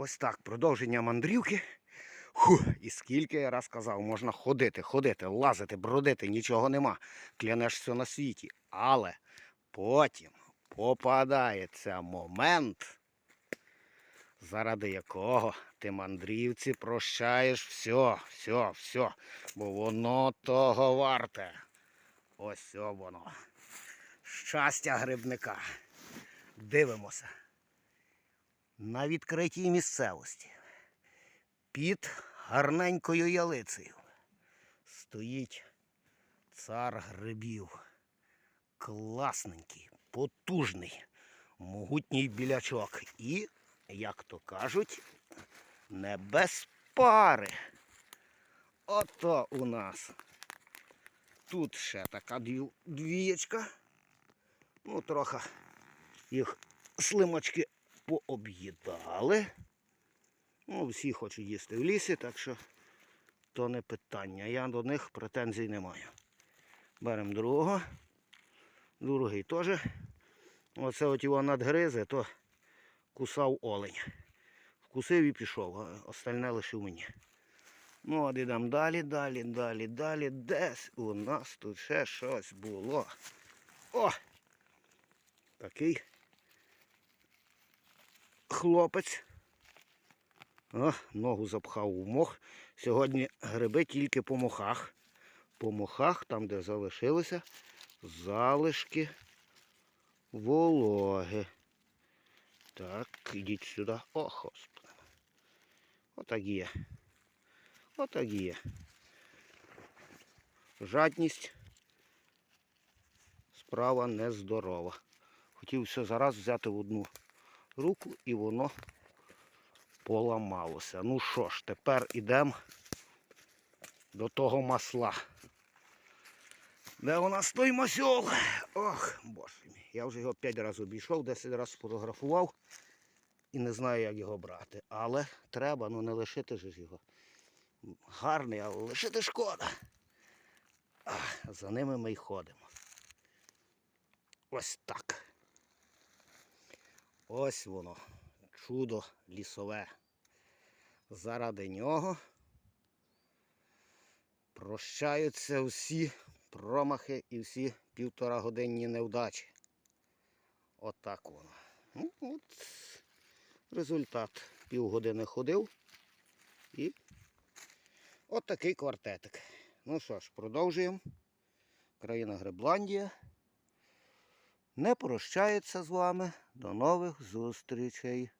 Ось так, продовження мандрівки. Ху, і скільки я раз казав, можна ходити, ходити, лазити, бродити, нічого нема. Клянешся на світі. Але потім попадається момент, заради якого ти мандрівці прощаєш все, все, все, бо воно того варте. Ось воно. Щастя грибника. Дивимося. На відкритій місцевості під гарненькою ялицею стоїть цар грибів. Класненький, потужний, могутній білячок. І, як то кажуть, не без пари. Ото у нас. Тут ще така дві- двієчка. Ну, трохи їх слимачки пооб'їдали. Ну, всі хочуть їсти в лісі, так що то не питання. Я до них претензій не маю. Беремо другого. Другий теж. Оце от його надгризе, то кусав олень. Вкусив і пішов, а остальне лишив мені. Ну, от ідемо далі, далі, далі, далі. Десь у нас тут ще щось було. О! Такий хлопець. О, ногу запхав у мох. Сьогодні гриби тільки по мохах. По мохах, там, де залишилися залишки вологи. Так, ідіть сюди. О, господи. Отак є. Отак є. Жадність справа нездорова. Хотів все зараз взяти в одну руку і воно поламалося. Ну що ж, тепер ідемо до того масла. Де у нас той масьол? Ох, боже мій. Я вже його 5 разів обійшов, 10 разів сфотографував і не знаю, як його брати. Але треба, ну не лишити ж його. Гарний, але лишити шкода. За ними ми й ходимо. Ось так. Ось воно. Чудо лісове. Заради нього прощаються всі промахи і всі півтора годинні невдачі. Отак воно. Ну, от результат. Півгодини ходив і от квартетик. Ну що ж, продовжуємо. Країна Гребландія. Не прощається з вами. До нових зустрічей.